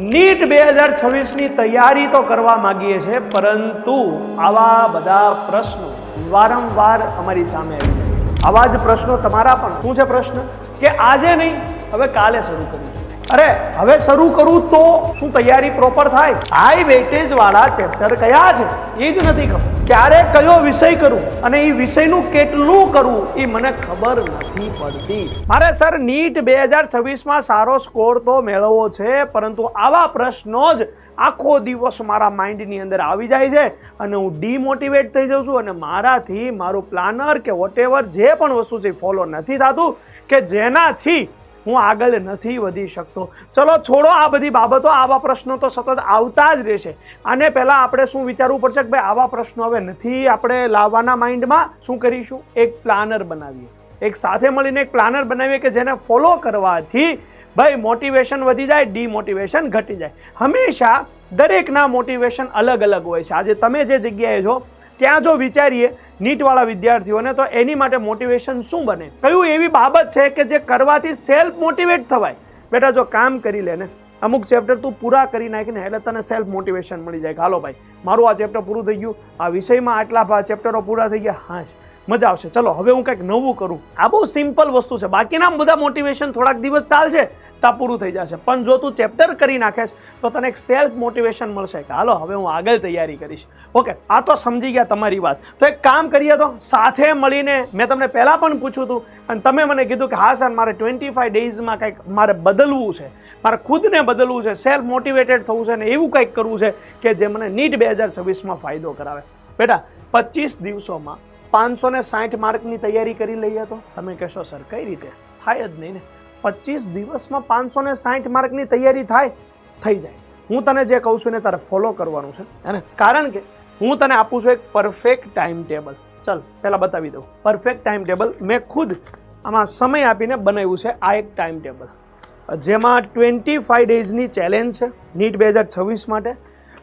NEET બે હજાર છવ્વીસની તૈયારી તો કરવા માગીએ છીએ, પરંતુ આવા બધા પ્રશ્નો વારંવાર અમારી સામે આવી જાય છે. આવા જ પ્રશ્નો તમારા પણ. શું છે પ્રશ્ન? કે આજે નહીં, હવે કાલે શરૂ કરવું અરે, હવે શરૂ કરું તો શું તૈયારી પ્રોપર થાય? હાઈ વેટેજ વાળા ચેપ્ટર કયા છે? એ જ નથી ખબર. ક્યારે કયો વિષય કરું અને એ વિષયનું કેટલું કરવું એ મને ખબર નથી પડતી. મારે સર નીટ બે હજાર છવ્વીસમાં સારો સ્કોર તો મેળવવો છે, પરંતુ આવા પ્રશ્નો જ આખો દિવસ મારા માઇન્ડની અંદર આવી જાય છે અને હું ડીમોટિવેટ થઈ જાઉં છું અને મારાથી મારું પ્લાનર કે વોટેવર જે પણ વસ્તુ છે ફોલો નથી થતું કે જેનાથી હું આગળ નથી વધી શકતો. ચલો, છોડો આ બધી બાબતો. આવા પ્રશ્નો તો સતત આવતા જ રહેશે. આને પહેલાં આપણે શું વિચારવું પડશે કે ભાઈ, આવા પ્રશ્નો હવે નથી આપણે લાવવાના માઇન્ડમાં? શું કરીશું? એક પ્લાનર બનાવીએ. એક સાથે મળીને એક પ્લાનર બનાવીએ કે જેને ફોલો કરવાથી ભાઈ મોટિવેશન વધી જાય ડીમોટિવેશન ઘટી જાય. હંમેશા દરેકના મોટિવેશન અલગ અલગ હોય છે. આજે તમે જે જગ્યાએ છો, ત્યાં જો વિચારીએ નીટવાળા વિદ્યાર્થીઓને, તો એની માટે મોટિવેશન શું બને? કયું એવી બાબત છે કે જે કરવાથી સેલ્ફ મોટિવેટ થવાય? બેટા, જો કામ કરી લે ને, અમુક ચેપ્ટર તું પૂરા કરી નાખીને એટલે તને સેલ્ફ મોટિવેશન મળી જાય. હાલો ભાઈ, મારું આ ચેપ્ટર પૂરું થઈ ગયું. આ વિષયમાં આટલા ચેપ્ટરો પૂરા થઈ ગયા. હા જ. મજા આવશે. ચલો, હવે હું કંઈક નવું કરું. આ બહુ સિમ્પલ વસ્તુ છે. બાકીના બધા મોટિવેશન થોડાક દિવસ ચાલશે, તો પૂરું થઈ જશે. પણ જો તું ચેપ્ટર કરી નાખેશ, તો તને એક સેલ્ફ મોટિવેશન મળશે. કે હાલો, હવે હું આગળ તૈયારી કરીશ. ઓકે આ તો સમજી ગયા તમારી વાત. તો એક કામ કરીએ તો સાથે મળીને મેં તમને પહેલાં પણ પૂછ્યું હતું, અને તમે મને કીધું કે હા, સર, મારે ટ્વેન્ટી ફાઈવ ડેઝમાં કંઈક મારે બદલવું છે. મારે ખુદને બદલવું છે સેલ્ફ મોટિવેટેડ થવું છે, ને એવું કંઈક કરવું છે, કે જે મને નીટ બે હજાર છવ્વીસમાં ફાયદો કરાવે. બેટા, પચીસ દિવસોમાં પાંચસો ને સાઠ માર્કની તૈયારી કરી લઈએ તો? તમે કહેશો, સર, કઈ રીતે? થાય જ નહીં ને. પચીસ દિવસમાં પાંચસો ને સાઠ માર્કની તૈયારી થાય, થઈ જાય. હું તને જે કહું છું ને તારે ફોલો કરવાનું છે હે કારણ કે હું તને આપું છું એક પરફેક્ટ ટાઈમ ટેબલ ચલ, પહેલાં બતાવી દઉં. પરફેક્ટ ટાઈમ ટેબલ મેં ખુદ આમાં સમય આપીને બનાવ્યું છે, આ એક ટાઈમ ટેબલ જેમાં ટ્વેન્ટી ફાઈવ ડેઝની ચેલેન્જ છે, નીટ બે હજાર છવ્વીસ માટે.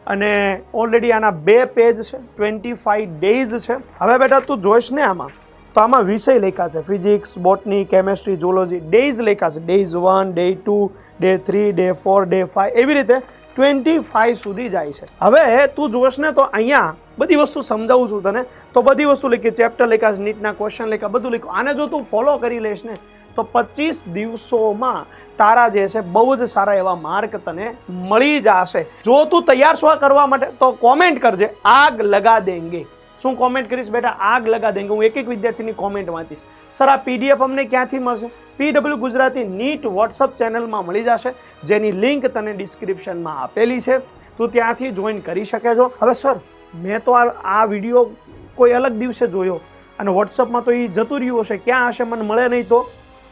અને ઓલરેડી આના બે પેજ છે ટ્વેન્ટી ફાઈવ ડેઝ છે. હવે બેટા તું જોઈશ ને આમાં, તો આમાં વિષય લખ્યા છે. Physics botany chemistry zoology days લખ્યા છે. Days one day two day three day four day five એવી રીતે ટ્વેન્ટી ફાઈવ સુધી જાય છે. હવે તું જોઈશ ને તો અહીંયા બધી વસ્તુ સમજાવું છું તને. તો બધી વસ્તુ લખી ચેપ્ટર લખ્યા નીટના ક્વેશ્ચન લખ્યા, બધું લખ્યું. આને જો તું ફોલો કરી લઈશ ને તો પચીસ દિવસોમાં તારા જે છે બહુ જ સારા એવા માર્ક તને મળી જશે. જો તું તૈયાર છો કરવા માટે, તો કોમેન્ટ કરજે. આગ લગા દેંગે. શું કોમેન્ટ કરીશ બેટા? આગ લગા દેંગે. હું એક એક વિદ્યાર્થીની કોમેન્ટ વાંચીશ. સર, આ પીડીએફ અમને ક્યાંથી મળશે? પીડબ્લ્યુ ગુજરાતી નીટ વોટ્સઅપ ચેનલમાં મળી જશે. જેની લિંક તને ડિસ્ક્રિપ્શનમાં આપેલી છે. તું ત્યાંથી જોઈન કરી શકે છો. હવે સર, મેં તો આ વીડિયો કોઈ અલગ દિવસે જોયો. અને વોટ્સઅપમાં તો એ જતું રહ્યું હશે. ક્યાં હશે? મને મળે નહીં તો.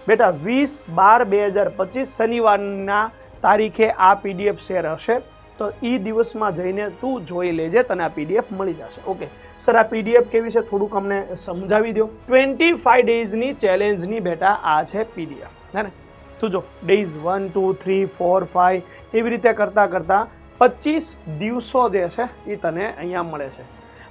બેટા, વીસ બાર બે હજાર પચીસ શનિવારના તારીખે આ પીડીએફ શેર હશે. તો એ દિવસમાં જઈને તું જોઈ લેજે, તને આ પીડીએફ મળી જશે. ઓકે? સર, આ પીડીએફ કેવી છે? થોડુંક અમને સમજાવી દો ટ્વેન્ટી ફાઈવ ડેઝની ચેલેન્જની બેટા, આ છે પીડીએફ હે ને? તું જો days one two three four five એવી રીતે કરતાં કરતાં પચીસ દિવસો જે છે એ તને અહીંયા મળે છે.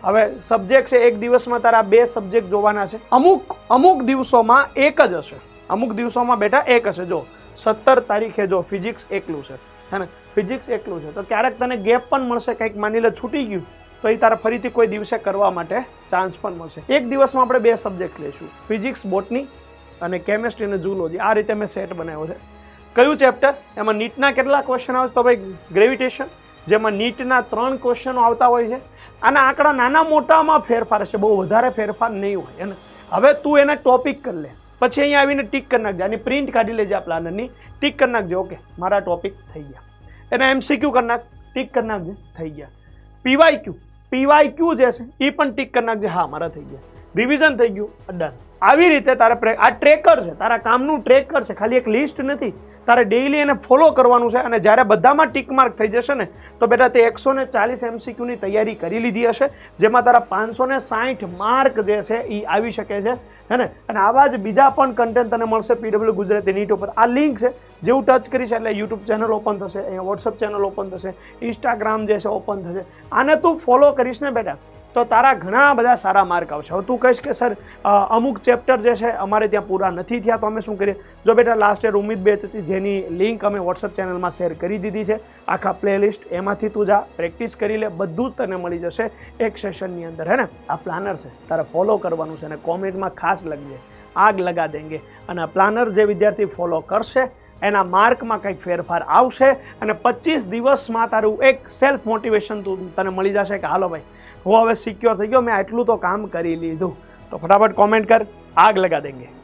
હવે સબ્જેક્ટ છે એક દિવસમાં તારા બે સબ્જેક્ટ જોવાના છે. અમુક અમુક દિવસોમાં એક જ હશે. અમુક દિવસોમાં બેટા એક હશે, જો. સત્તર તારીખે જો ફિઝિક્સ એકલું છે, હે ને? ફિઝિક્સ એકલું છે. તો ક્યારેક તને ગેપ પણ મળશે, કંઈક માની લે છૂટી ગયું, તો એ તારે ફરીથી કોઈ દિવસે કરવા માટે ચાન્સ પણ મળશે. એક દિવસમાં આપણે બે સબ્જેક્ટ લઈશું, ફિઝિક્સ, બોટની અને કેમેસ્ટ્રી અને ઝૂલોજી આ રીતે મેં સેટ બનાવ્યો છે. કયું ચેપ્ટર એમાં નીટના કેટલા ક્વેશ્ચન આવે તો ભાઈ ગ્રેવિટેશન જેમાં નીટના ત્રણ ક્વેશ્ચનો આવતા હોય છે. આના આંકડા નાના મોટામાં ફેરફાર છે, બહુ વધારે ફેરફાર નહીં હોય એને હવે તું એને ટોપિક કરી લે. પછી અહીંયા આવીને ટીક કરી નાખજો. આની પ્રિન્ટ કાઢી લેજે આ પ્લાનરની ટીક કરી નાખજો. ઓકે મારા ટોપિક થઈ ગયા. એના એમસીક્યુ કરી નાખ. ટીક કરી નાખજે. થઈ ગયા. પીવાય ક્યુ પીવાય ક્યુ જે છે એ પણ ટીક કરી નાખજે. હા, મારા થઈ ગયા. રિવિઝન થઈ ગયું. ડન આવી રીતે તારે આ ટ્રેકર છે, તારા કામનું ટ્રેકર છે, ખાલી એક લિસ્ટ નથી. તારે ડેઈલી એને ફોલો કરવાનું છે અને જ્યારે બધામાં ટીક માર્ક થઈ જશે ને, તો બેટા તે એકસો ને ચાલીસ એમસીક્યુની તૈયારી કરી લીધી હશે, જેમાં તારા પાંચસો ને સાઠ માર્ક જે છે એ આવી શકે છે, હે ને? અને આવા જ બીજા પણ કન્ટેન્ટ તને મળશે પીડબ્લ્યુ ગુજરાતી નીટ ઉપર. આ લિંક છે, જેવું ટચ કરીશ એટલે યુટ્યુબ ચેનલ ઓપન થશે, અહીંયા વોટ્સઅપ ચેનલ ઓપન થશે ઇન્સ્ટાગ્રામ જે છે ઓપન થશે. આને તું ફોલો કરીશ ને બેટા. તો તારા ઘણા બધા સારા માર્ક આવશે. હવે તું કહીશ કે, સર અમુક ચેપ્ટર જે છે, અમારે ત્યાં પૂરા નથી થયા, તો અમે શું કરીએ? જો બેટા લાસ્ટ યર ઉમેદ બેચ જેની લિંક અમે વોટ્સઅપ ચેનલમાં શેર કરી દીધી છે, આખા પ્લેલિસ્ટ એમાંથી તું જા પ્રેક્ટિસ કરી લે, બધું જ તને મળી જશે એક સેશનની અંદર, હે ને? આ પ્લાનર છે, તારે ફોલો કરવાનું છે અને કોમેન્ટમાં ખાસ લખજે, આગ લગા દેંગે. અને પ્લાનર જે વિદ્યાર્થી ફોલો કરશે, એના માર્કમાં કંઈક ફેરફાર આવશે અને પચીસ દિવસમાં તારું એક સેલ્ફ મોટિવેશન તું, તને મળી જશે કે, હાલો ભાઈ હું હવે સિક્યોર થઈ ગયો, મેં આટલું તો કામ કરી લીધું. તો ફટાફટ કોમેન્ટ કર, આગ લગા દેંગે.